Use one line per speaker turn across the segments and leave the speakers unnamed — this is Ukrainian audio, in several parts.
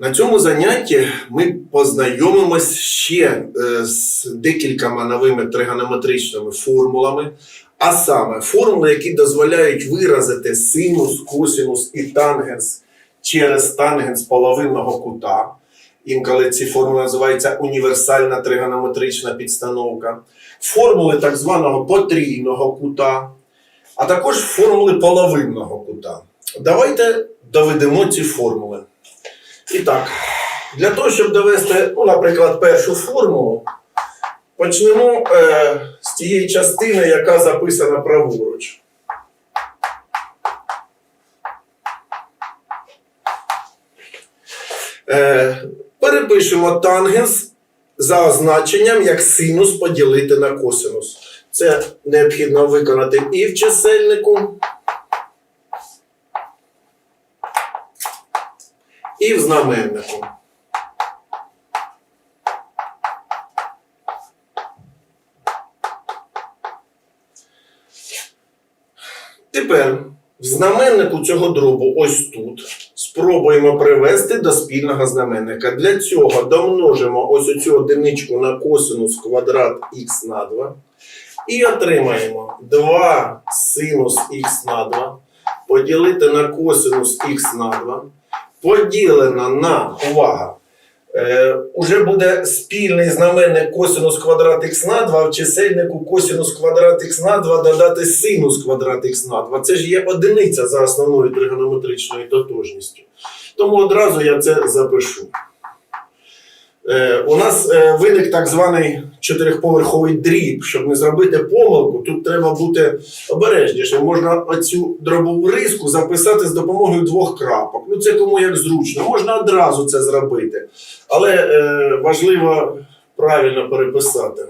На цьому занятті ми познайомимось ще е, з декількома новими тригонометричними формулами, а саме формули, які дозволяють виразити синус, косинус і тангенс через тангенс половинного кута. Інколи ці формули називаються універсальна тригонометрична підстановка, формули так званого потрійного кута, а також формули половинного кута. Давайте доведемо ці формули. І так, для того, щоб довести, ну, наприклад, першу формулу, почнемо е, з тієї частини, яка записана праворуч. Е, перепишемо тангенс за означенням як синус поділити на косинус. Це необхідно виконати і в чисельнику, і в знаменнику. Тепер в знаменнику цього дробу ось тут спробуємо привести до спільного знаменника. Для цього домножимо ось оцю одиничку на косинус квадрат х на 2 і отримаємо 2 синус х на 2 поділити на косинус х на 2 поділено на увага. Е, уже буде спільний знаменник косинус квадрат х на 2, а в чисельнику косинус квадрат х на 2 додати синус квадрат х на 2. Це ж є одиниця за основною тригонометричною тотожністю. Тому одразу я це запишу. Е, у нас е, виник так званий чотирьохповерховий дріб. Щоб не зробити помилку, тут треба бути обережніше. Можна оцю дробову риску записати з допомогою двох крапок. Ну це кому як зручно. Можна одразу це зробити. Але е, важливо правильно переписати.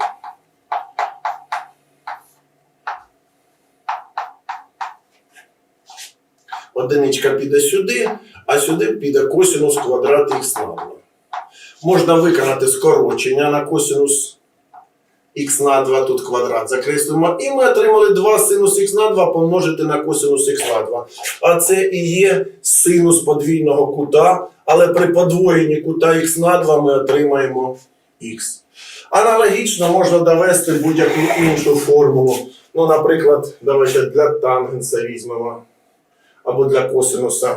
Одиничка піде сюди, а сюди піде косинус квадрат х на 2. Можна виконати скорочення на косинус х на 2, тут квадрат закреслимо. І ми отримали 2 синус х на 2 помножити на косинус х на 2. А це і є синус подвійного кута, але при подвоєнні кута х на 2 ми отримаємо х. Аналогічно можна довести будь-яку іншу формулу. Ну, наприклад, давайте для тангенса візьмемо або для косинуса.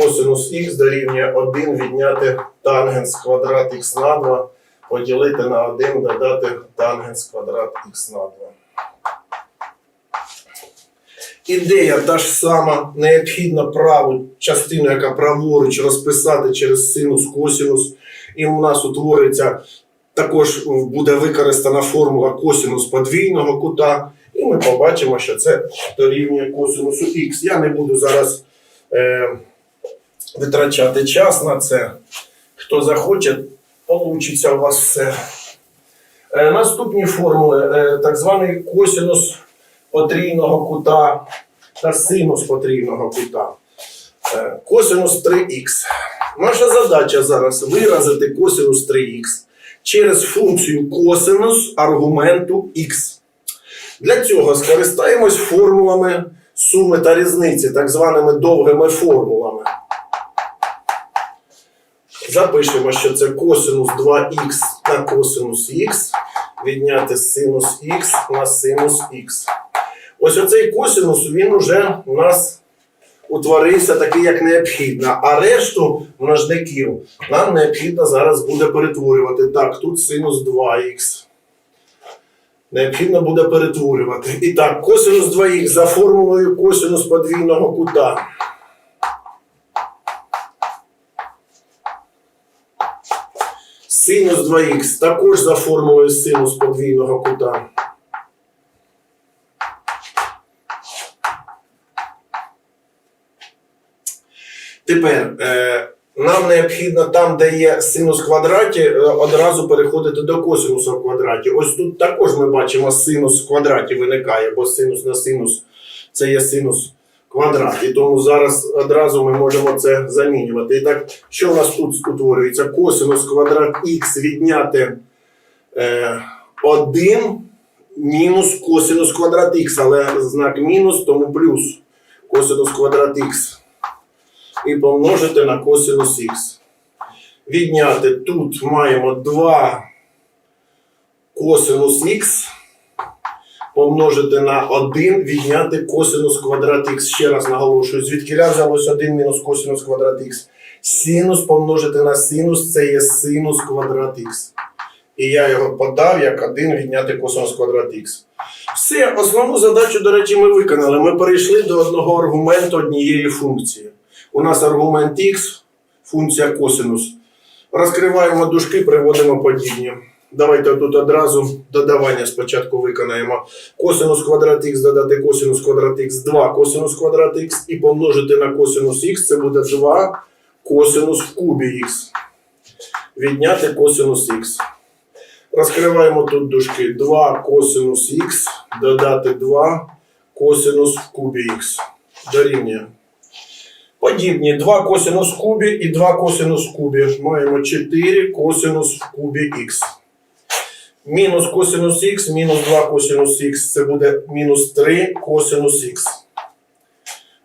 Косинус х дорівнює 1 відняти тангенс квадрат х на 2, поділити на 1, додати тангенс квадрат х на 2. Ідея та ж сама, необхідно праву частину, яка праворуч, розписати через синус, косинус. І у нас утвориться також буде використана формула косинус подвійного кута. І ми побачимо, що це дорівнює косинусу х. Я не буду зараз. Е, витрачати час на це. Хто захоче, получиться у вас все. Е, наступні формули, е, так званий косинус потрійного кута та синус потрійного кута. Е, косинус 3х. Наша задача зараз виразити косинус 3х через функцію косинус аргументу х. Для цього скористаємось формулами суми та різниці, так званими довгими формулами. Запишемо, що це косинус 2х на косинус х, відняти синус х на синус х. Ось оцей косинус, він уже у нас утворився такий, як необхідно. А решту множників нам необхідно зараз буде перетворювати. Так, тут синус 2х. Необхідно буде перетворювати. І так, косинус 2х за формулою косинус подвійного кута. Синус 2х також за формулою синус подвійного кута. Тепер е, нам необхідно там, де є синус в квадраті, е, одразу переходити до косинуса в квадраті. Ось тут також ми бачимо синус в квадраті виникає, бо синус на синус це є синус квадрат. І тому зараз одразу ми можемо це замінювати. І так, що у нас тут утворюється? Косинус квадрат х відняти е, 1 мінус косинус квадрат х, але знак мінус, тому плюс косинус квадрат х. і помножити на косинус х. Відняти тут маємо 2 косинус х помножити на 1, відняти косинус квадрат х. Ще раз наголошую, звідкиля взялось 1 мінус косинус квадрат х. Синус помножити на синус це є синус квадрат х. І я його подав як 1 відняти косинус квадрат х. Все, основну задачу, до речі, ми виконали. Ми перейшли до одного аргументу однієї функції. У нас аргумент х, функція косинус. Розкриваємо дужки, приводимо подібні. Давайте тут одразу додавання спочатку виконаємо. Косинус квадрат х додати косинус квадрат х 2 косинус квадрат х і помножити на косинус х, це буде 2 косинус в кубі х. Відняти косинус х. Розкриваємо тут дужки 2 косинус х додати 2 косинус в кубі х. Дорівнює. Подібні 2 косинус в кубі і 2 косинус в кубі. Маємо 4 косинус в кубі х. Мінус косинус х, мінус 2 косинус х, це буде мінус 3 косинус х.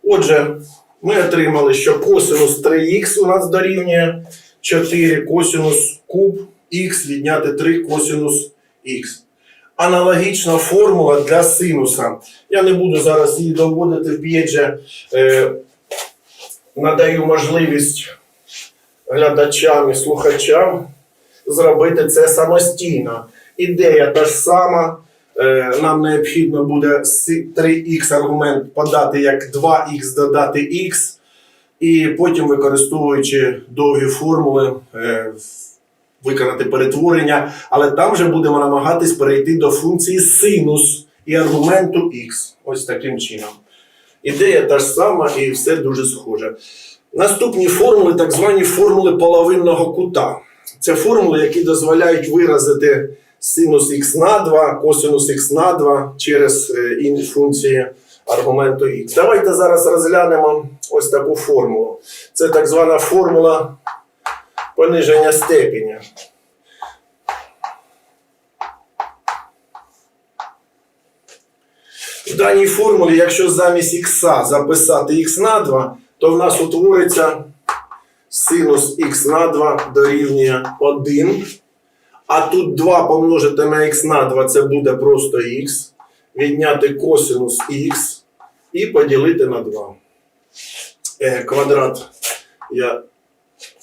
Отже, ми отримали, що косинус 3х у нас дорівнює 4 косинус куб х відняти 3 косинус х. Аналогічна формула для синуса. Я не буду зараз її доводити в б'єдже. Е, надаю можливість глядачам і слухачам зробити це самостійно. Ідея та ж сама. Е, Нам необхідно буде 3х аргумент подати як 2х додати х, і потім, використовуючи довгі формули, е, виконати перетворення, але там вже будемо намагатись перейти до функції синус і аргументу х. Ось таким чином. Ідея та ж сама і все дуже схоже. Наступні формули, так звані формули половинного кута. Це формули, які дозволяють виразити синус х на 2, косинус х на 2 через е, інші функції аргументу х. Давайте зараз розглянемо ось таку формулу. Це так звана формула пониження степеня. В даній формулі, якщо замість х записати х на 2, то в нас утвориться синус х на 2 дорівнює 1. А тут 2 помножити на х на 2 це буде просто х. Відняти косинус х і поділити на 2. Е, квадрат я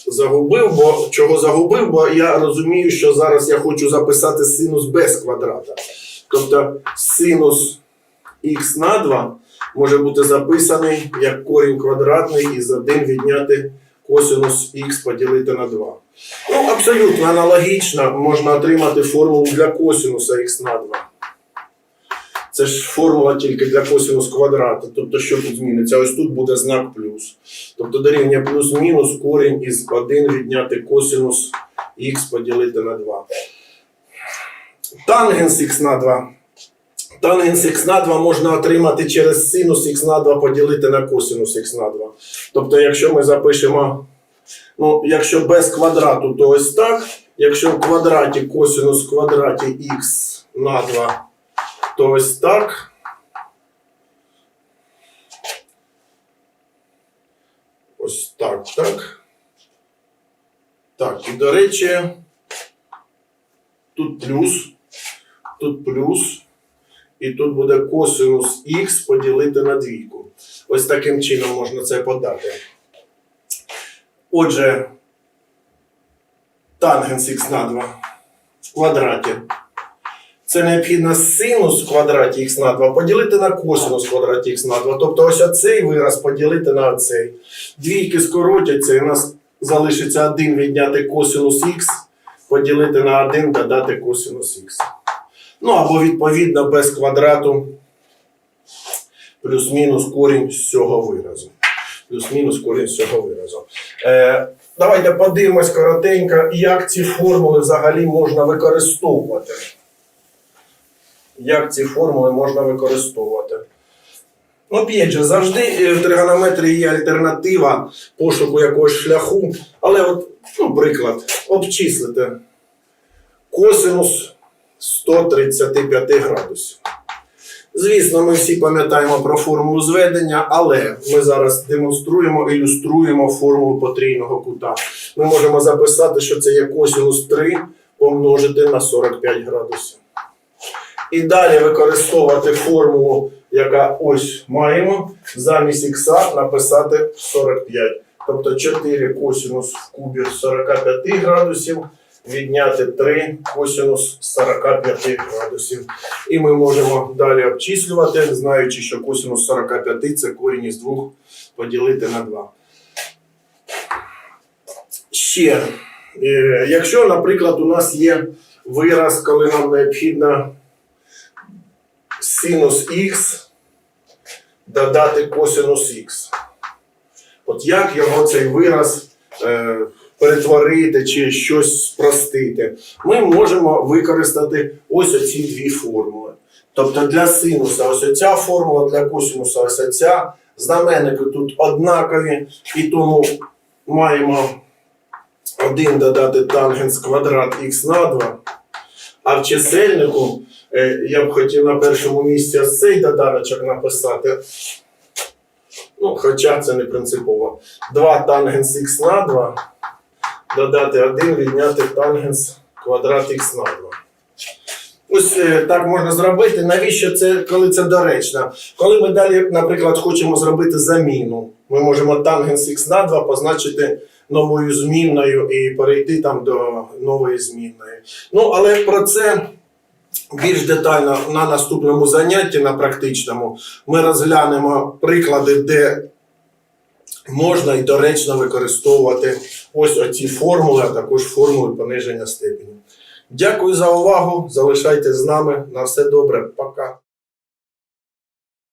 загубив, бо чого загубив, бо я розумію, що зараз я хочу записати синус без квадрата. Тобто синус х на 2 може бути записаний як корінь квадратний із 1 відняти косинус х поділити на 2. Ну, абсолютно аналогічно можна отримати формулу для косинуса х на 2. Це ж формула тільки для косинус квадрата. Тобто, що тут зміниться? Ось тут буде знак плюс. Тобто дорівнює плюс-мінус корінь із 1 відняти косинус х поділити на 2. Тангенс х на 2. Тангенс х на 2 можна отримати через синус х на 2 поділити на косинус х на 2. Тобто, якщо ми запишемо, ну, якщо без квадрату, то ось так. Якщо в квадраті косинус в квадраті х на 2, то ось так. Ось так, так. Так, і до речі, тут плюс, тут плюс, і тут буде косинус х поділити на двійку. Ось таким чином можна це подати. Отже, тангенс х на 2 в квадраті. Це необхідно синус в квадраті х на 2 поділити на косинус в квадраті х на 2. Тобто ось оцей вираз поділити на оцей. Двійки скоротяться, і у нас залишиться 1 відняти косинус х, поділити на 1, додати косинус х. Ну або відповідно без квадрату плюс-мінус корінь з цього виразу. Плюс-мінус корінь з цього виразу. Е, давайте подивимось коротенько, як ці формули взагалі можна використовувати. Як ці формули можна використовувати? Ну, Опять же, завжди е, в тригонометрії є альтернатива пошуку якогось шляху. Але, от, ну, приклад, обчислити косинус 135 градусів. Звісно, ми всі пам'ятаємо про формулу зведення, але ми зараз демонструємо, ілюструємо формулу потрійного кута. Ми можемо записати, що це є косинус 3 помножити на 45 градусів. І далі використовувати формулу, яка ось маємо, замість х написати 45. Тобто 4 косинус в кубі 45 градусів відняти 3 косинус 45 градусів. І ми можемо далі обчислювати, знаючи, що косинус 45 це корінь із 2 поділити на 2. Ще, е, якщо, наприклад, у нас є вираз, коли нам необхідно синус х додати косинус х. От як його цей вираз е, перетворити чи щось спростити, ми можемо використати ось оці дві формули. Тобто для синуса ось оця формула, для косинуса ось оця. Знаменники тут однакові, і тому маємо 1 додати тангенс квадрат х на 2. А в чисельнику е, я б хотів на першому місці цей доданочок написати. Ну, хоча це не принципово. 2 тангенс х на 2 додати 1, відняти тангенс квадрат х на 2. Ось е, так можна зробити. Навіщо це, коли це доречно? Коли ми далі, наприклад, хочемо зробити заміну, ми можемо тангенс х на 2 позначити новою змінною і перейти там до нової змінної. Ну, але про це більш детально на наступному занятті, на практичному, ми розглянемо приклади, де можна і доречно використовувати ось оці формули, а також формули пониження степені. Дякую за увагу. Залишайтесь з нами. На все добре. Пока.